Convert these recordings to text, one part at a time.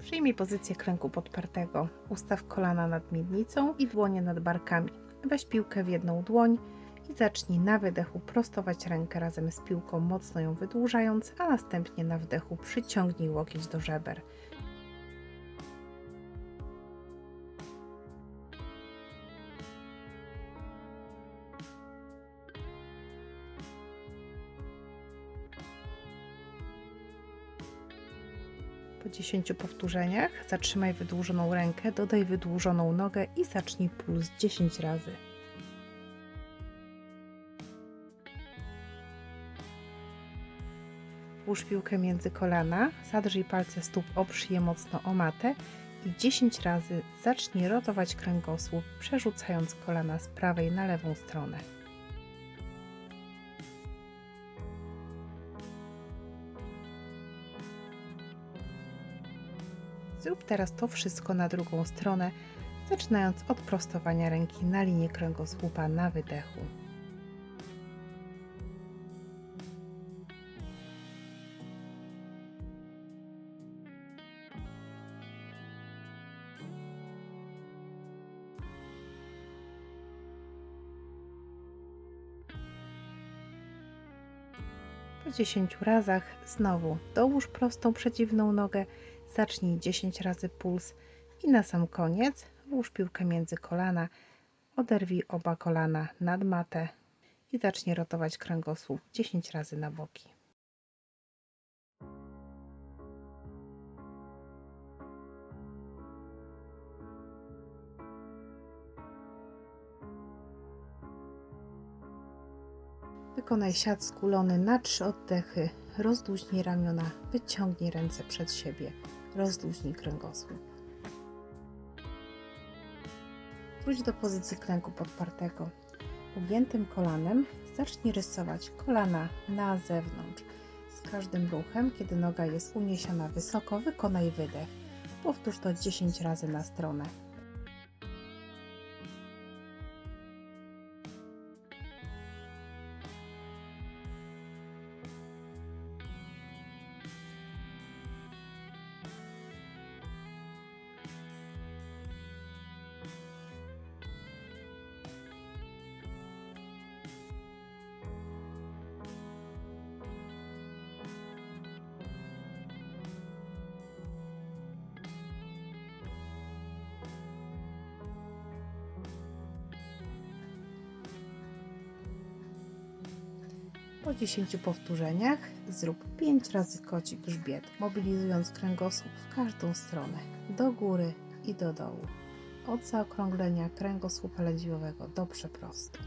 Przyjmij pozycję kręgu podpartego. Ustaw kolana nad miednicą i dłonie nad barkami. Weź piłkę w jedną dłoń i zacznij na wydechu prostować rękę razem z piłką, mocno ją wydłużając, a następnie na wdechu przyciągnij łokieć do żeber. Po 10 powtórzeniach zatrzymaj wydłużoną rękę, dodaj wydłużoną nogę i zacznij puls 10 razy. Włóż piłkę między kolana, zadrzyj palce stóp, oprzyj je mocno o matę i 10 razy zacznij rotować kręgosłup, przerzucając kolana z prawej na lewą stronę. Zrób teraz to wszystko na drugą stronę, zaczynając od prostowania ręki na linię kręgosłupa na wydechu. Po 10 razach znowu dołóż prostą przeciwną nogę, zacznij 10 razy puls i na sam koniec włóż piłkę między kolana, oderwij oba kolana nad matę i zacznij rotować kręgosłup 10 razy na boki. Wykonaj siat skulony na trzy oddechy. Rozluźnij ramiona, wyciągnij ręce przed siebie. Rozluźnij kręgosłup. Wróć do pozycji klęku podpartego. Ugiętym kolanem zacznij rysować kolana na zewnątrz. Z każdym ruchem, kiedy noga jest uniesiona wysoko, wykonaj wydech. Powtórz to 10 razy na stronę. Po 10 powtórzeniach zrób 5 razy koci grzbiet, mobilizując kręgosłup w każdą stronę, do góry i do dołu, od zaokrąglenia kręgosłupa lędźwiowego do przeprostu.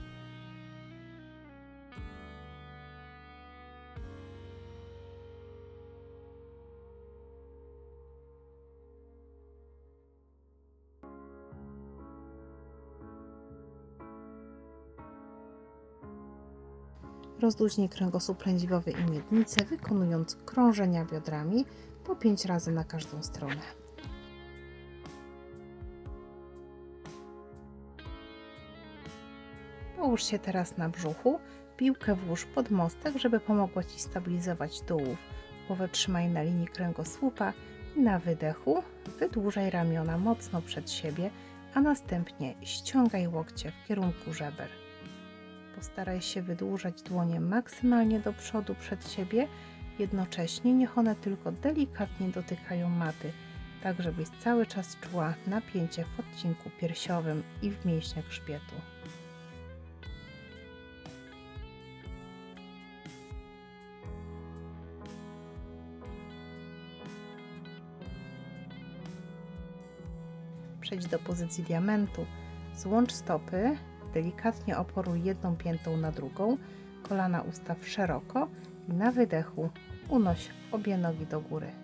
Rozluźnij kręgosłup lędźwiowy i miednicę, wykonując krążenia biodrami po 5 razy na każdą stronę. Połóż się teraz na brzuchu, piłkę włóż pod mostek, żeby pomogła Ci stabilizować tułów. Głowę trzymaj na linii kręgosłupa i na wydechu wydłużaj ramiona mocno przed siebie, a następnie ściągaj łokcie w kierunku żeber. Postaraj się wydłużać dłonie maksymalnie do przodu przed siebie, jednocześnie niech one tylko delikatnie dotykają maty, tak żebyś cały czas czuła napięcie w odcinku piersiowym i w mięśniach grzbietu. Przejdź do pozycji diamentu. Złącz stopy, delikatnie oporuj jedną piętą na drugą, kolana ustaw szeroko i na wydechu unoś obie nogi do góry.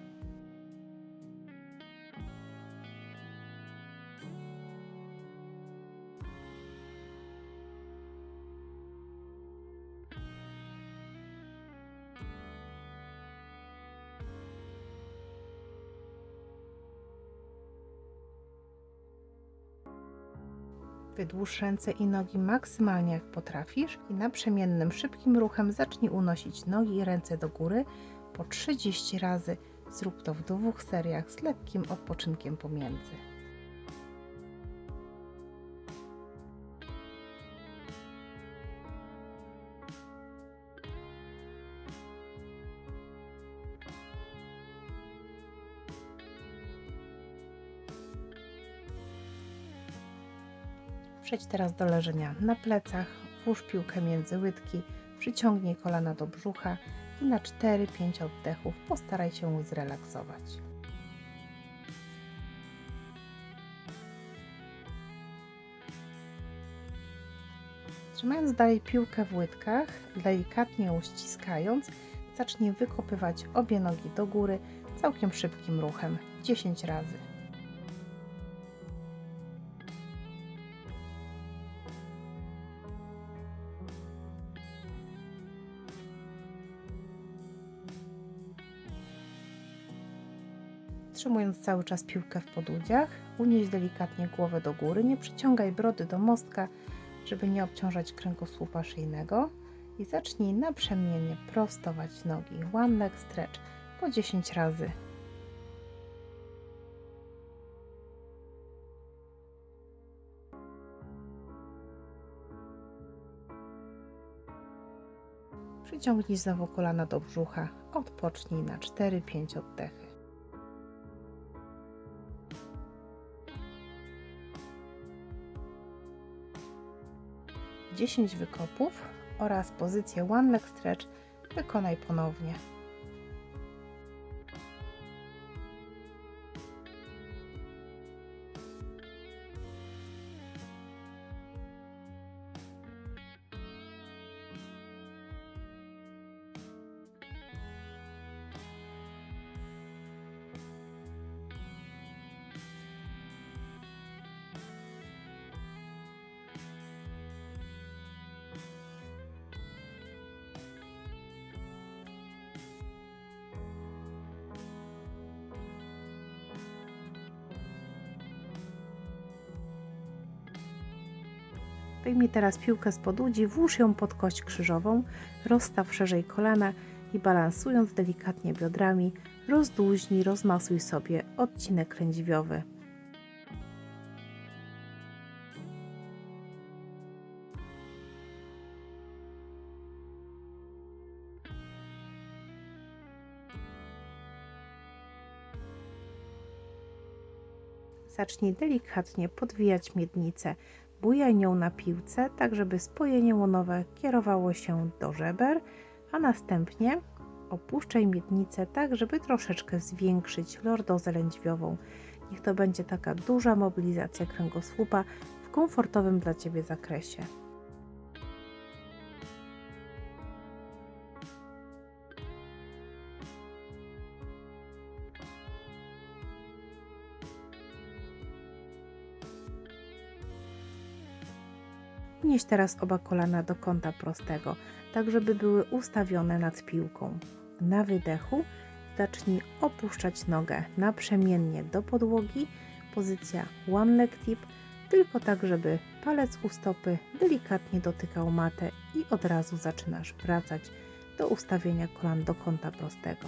Wydłuż ręce i nogi maksymalnie jak potrafisz i naprzemiennym, szybkim ruchem zacznij unosić nogi i ręce do góry po 30 razy, Zrób to w dwóch seriach z lekkim odpoczynkiem pomiędzy. Przejdź teraz do leżenia na plecach, włóż piłkę między łydki, przyciągnij kolana do brzucha i na 4-5 oddechów postaraj się zrelaksować. Trzymając dalej piłkę w łydkach, delikatnie ją ściskając, zacznij wykopywać obie nogi do góry całkiem szybkim ruchem 10 razy. Trzymując cały czas piłkę w podłudziach, unieś delikatnie głowę do góry, nie przyciągaj brody do mostka, żeby nie obciążać kręgosłupa szyjnego i zacznij naprzemiennie prostować nogi. One leg stretch po 10 razy. Przyciągnij znowu kolana do brzucha, odpocznij na 4-5 oddechy. 10 wykopów oraz pozycję one leg stretch wykonaj ponownie. Wyjmij teraz piłkę z podłudzi, włóż ją pod kość krzyżową, rozstaw szerzej kolana i balansując delikatnie biodrami, rozdłuźnij, rozmasuj sobie odcinek lędźwiowy. Zacznij delikatnie podwijać miednicę, Bujaj nią na piłce, tak żeby spojenie łonowe kierowało się do żeber, a następnie opuszczaj miednicę tak, żeby troszeczkę zwiększyć lordozę lędźwiową. Niech to będzie taka duża mobilizacja kręgosłupa w komfortowym dla Ciebie zakresie. Unieś teraz oba kolana do kąta prostego, tak żeby były ustawione nad piłką. Na wydechu zacznij opuszczać nogę naprzemiennie do podłogi, pozycja one leg tip, tylko tak, żeby palec u stopy delikatnie dotykał matę i od razu zaczynasz wracać do ustawienia kolan do kąta prostego.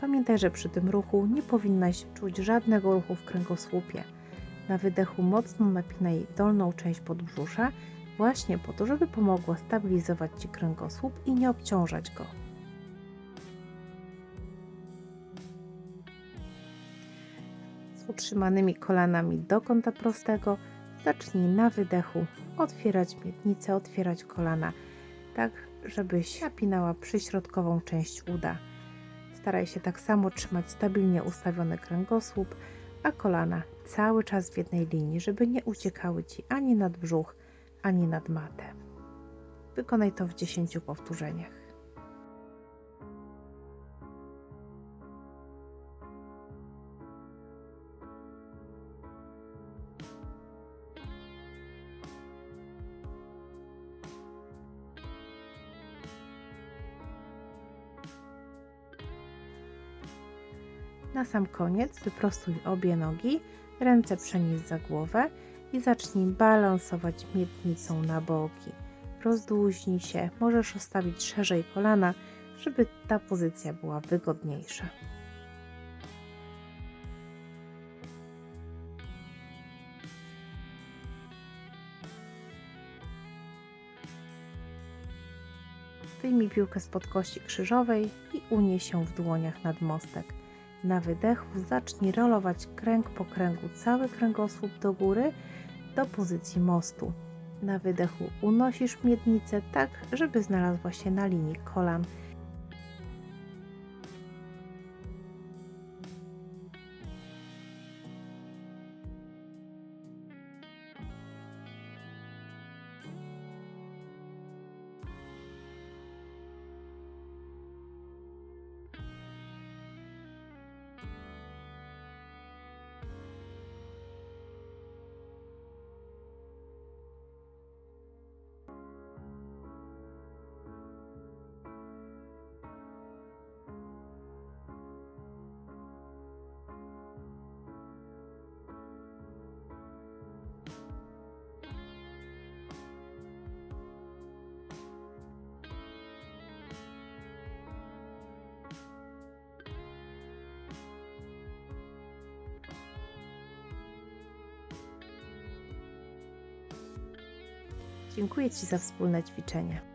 Pamiętaj, że przy tym ruchu nie powinnaś czuć żadnego ruchu w kręgosłupie. Na wydechu mocno napinaj dolną część podbrzusza właśnie po to, żeby pomogła stabilizować Ci kręgosłup i nie obciążać go. Z utrzymanymi kolanami do kąta prostego zacznij na wydechu otwierać miednicę, otwierać kolana, tak żebyś napinała przyśrodkową część uda. Staraj się tak samo trzymać stabilnie ustawiony kręgosłup, a kolana cały czas w jednej linii, żeby nie uciekały Ci ani nad brzuch, ani nad matę. Wykonaj to w 10 powtórzeniach. Na sam koniec wyprostuj obie nogi, ręce przenieś za głowę i zacznij balansować miednicą na boki. Rozdłużnij się, możesz ustawić szerzej kolana, żeby ta pozycja była wygodniejsza. Wyjmij piłkę spod kości krzyżowej i unieś ją w dłoniach nad mostek. Na wydechu zacznij rolować kręg po kręgu cały kręgosłup do góry do pozycji mostu. Na wydechu unosisz miednicę tak, żeby znalazła się na linii kolan. Dziękuję Ci za wspólne ćwiczenie.